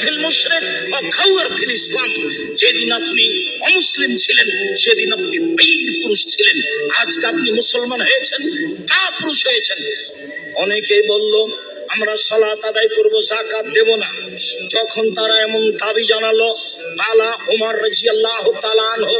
Feel মুশরিক ওয়া খাওয়ার ফিল ইসলাম। যেদিন আপনি অমুসলিম ছিলেন, সেদিন আপনি বীর পুরুষ ছিলেন। আজকে আপনি মুসলমান হয়েছেন কা পুরুষ হয়েছেন। অনেকেই বলল, আমরা সালাত আদায় করব জাকাত দেব না। যখন তারা এমন দাবি জানালো তালা উমর রাজিয়াল্লাহু তাআলা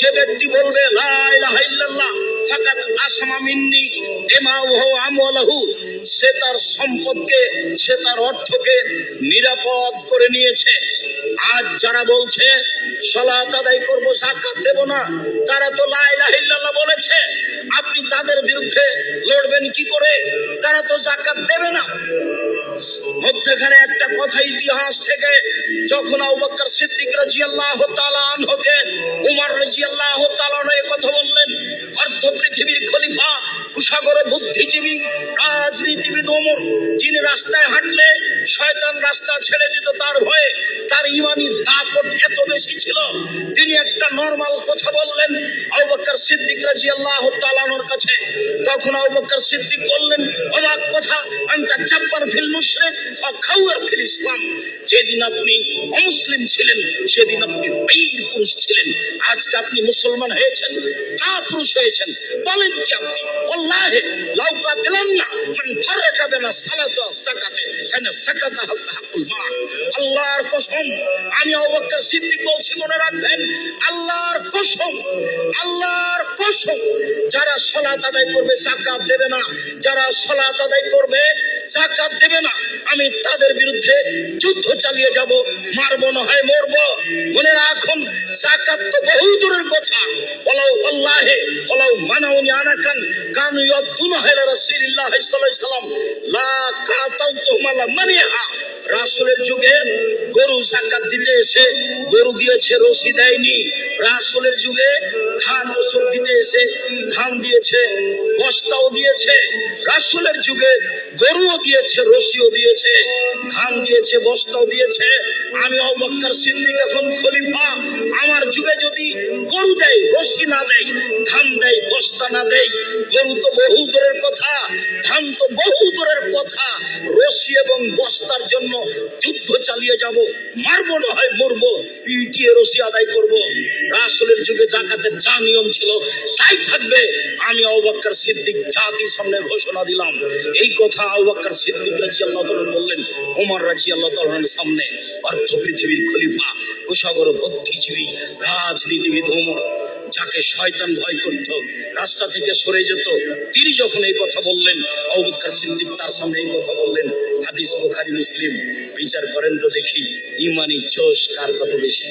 যে ব্যক্তি বলবে, লা ইলাহা ইল্লাল্লাহ, ফাকাদ আসমা মিন্নি ইমাউহু আমওয়ালাহু সে তার সম্পদকে, সে তার অর্থকে নিরাপদ করে নিয়েছে। আজ যারা বলছে, সালাত আদায় করব জাকাত দেব না তারা তো লা ইলাহা বলেছে। আপনি তাদের বিরুদ্ধে লড়বেন কি করে? তারা তো জাকাত দেবে না। মধ্যখানে একটা কথা ইতিহাস থেকে, যখন আবু বকর সিদ্দিক রাদিয়াল্লাহু তাআলা আনহুকে, উমর রাজি তাআলা তালান এই কথা বললেন, অর্ধ পৃথিবীর খলিফা কুশাগর বুদ্ধিজীবী ওমর যিনি রাস্তায় হাঁটলে শয়তান রাস্তা ছেড়ে দিত তার হয়ে তার ইমানি দাপট এত বেশি ছিল। তিনি একটা নর্মাল কথা বললেন আবু বকর সিদ্দিক রাজি আল্লাহ তালানোর কাছে। তখন আবু সিদ্দিক বললেন, অবাক কথা, আন্তা চাপ্পার ফিল মুশরিক অ খাওয়ার ফিল ইসলাম। যেদিন আপনি অমুসলিম ছিলেন, সেদিন আপনি বীর পুরুষ ছিলেন। আজকে আপনি মুসলমান হয়েছেন কা পুরুষ হয়েছেন? বলেন কি আপনি? ওয়াল্লাহি, লাউ কাতিলান্না মান সালাতি হাক্কুল মাল আল্লাহর কসম, আমি আবু বকর সিদ্দিক বলছি, মনে রাখবেন, আল্লাহর কসম আল্লাহর কসম, যারা সালাত আদায় করবে, যাকাত দেবে না। যারা সালাত আদায় করবে, যাকাত দেবে না। আমি বিরুদ্ধে যুদ্ধ চালিয়ে যাব, মারবো না হয় মরব। মনে রাখুন সাকাত তো বহু দূরের কথা। বলাও আল্লাহে, বলাও মানাও আনাকান কান ইয়াদুনা হাইলা রাসূলিল্লাহ সাল্লাল্লাহু আলাইহি ওয়াসাল্লাম লা কাতালতুহুম আলা মানিহা। রাসূলের যুগে গরু যাকাত দিতে এসে গরু দিয়েছে রশি দেয়নি। রাসূলের যুগে ধান ওসর দিতে এসে ধান দিয়েছে, বস্তাও দিয়েছে। রাসূলের যুগে গরুও দিয়েছে, রশিও দিয়েছে, ধান দিয়েছে, বস্তাও দিয়েছে। আমি অবক্কার সিদ্দিক এখন খলিফা। আমার যুগে যদি গরু দেয়, রশি না দেয়, ধান দেয়, বস্তা না দেয়, গরু তো বহু দূরের কথা, ধান তো বহু দূরের কথা। রশি এবং বস্তার জন্য যুদ্ধ চালিয়ে যাব। মারবো না হয় মরবো, পিটিয়ে রশি আদায় করব। রাসূলের যুগে জাকাতের যা নিয়ম ছিল, তাই থাকবে। আমি অবাক্কার সিদ্দিক জাতির সামনে ঘোষণা দিলাম। এই কথা অবাক্কার সিদ্দিক রাজি আল্লাহ বললেন ওমর রাজি আল্লাহ সামনে। অর্থ পৃথিবীর খলিফা কুশাগর বুদ্ধিজীবী, রাজনীতিবিদ ওমর যাকে শয়তান ভয় করত, রাস্তা থেকে সরে যেত, তিনি যখন এই কথা বললেন অবুকার সিদ্দিক তার সামনে এই কথা বললেন হাদিস বুখারি মুসলিম। বিচার করেন তো দেখি ইমানি জোশ কার কত বেশি?